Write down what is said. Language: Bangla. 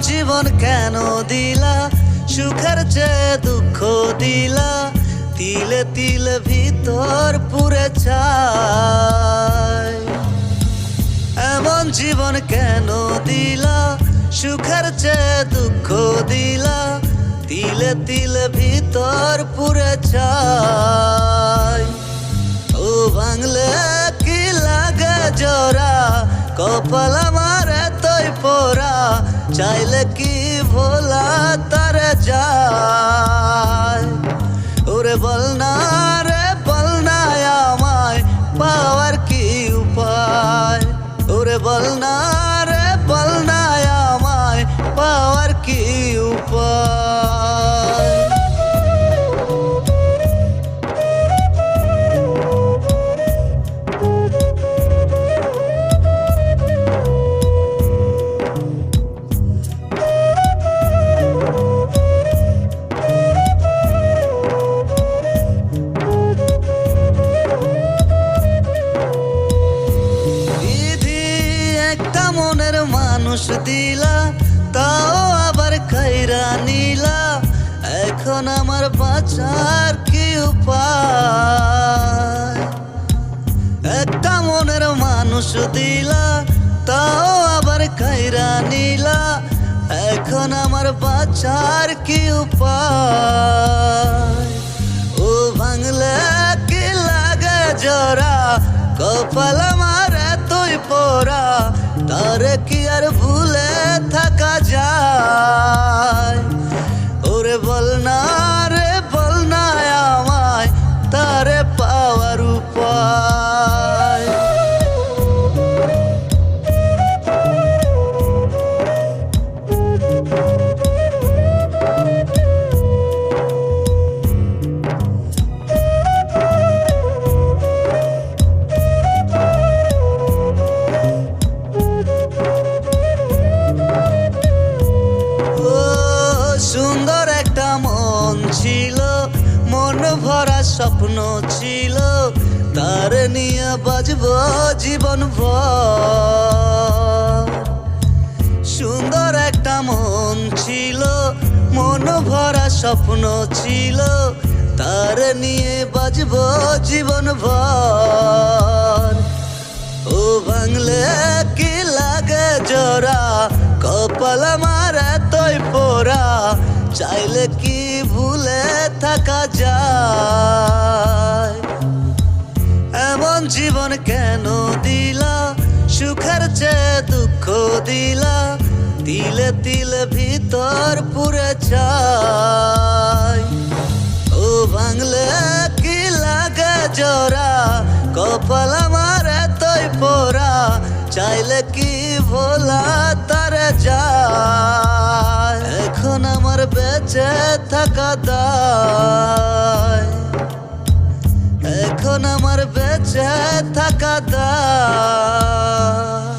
জীবন কেন দিলা? সুখের যে দুঃখ দিলা? তিলে তিল ভিতর পুরে চায় এমন জীবন কেন দিলা? সুখের যে দুঃখ দিলা? তিল তিল ভিতর পুরে চায় ও বাংলা কি লাগে জরা কপাল আমার পোরা চাইলে কি ভোলা তার যায়? ওরে বল না রে, বল না আমায় পাওয়ার কি উপায়? ওরে বল না মনের মানুষ দিলা, তাও আবার খাইরা নিলা। এখন আমার বাঁচার কি উপায়? একটা মনের মানুষ দিলা, তাও আবার খাইরা নিলা। এখন আমার বাঁচার কি উপায়? ও ভাঙলে কি লাগে জোরা? কপাল আমার পোরা তার কি আর ভুলে থাকা যায়? ওরে বল না ছিল, মন ভরা স্বপ্ন ছিল, তার নিয়ে বাজব জীবন ভর। সুন্দর একটা মন ছিল, মন ভরা স্বপ্ন ছিল, তার নিয়ে বাজব জীবন ভর। ও বাংলে কি লাগে জোরা কপাল আমার এতই পোরা চাইলে কি থাকা যায়। এমন জীবন কেন দিলা? সুখের চেয়ে দুঃখ দিলা। তিলে তিলে ভিতর পুরে চাই ও বাংলে কি লাগে জোরা? কপাল আমার এতই পোরা চাইলে কি ভোলা তার যায়? এখন আমার বেঁচে থাকা দায় এখন আমার বেঁচে থাকা দায়।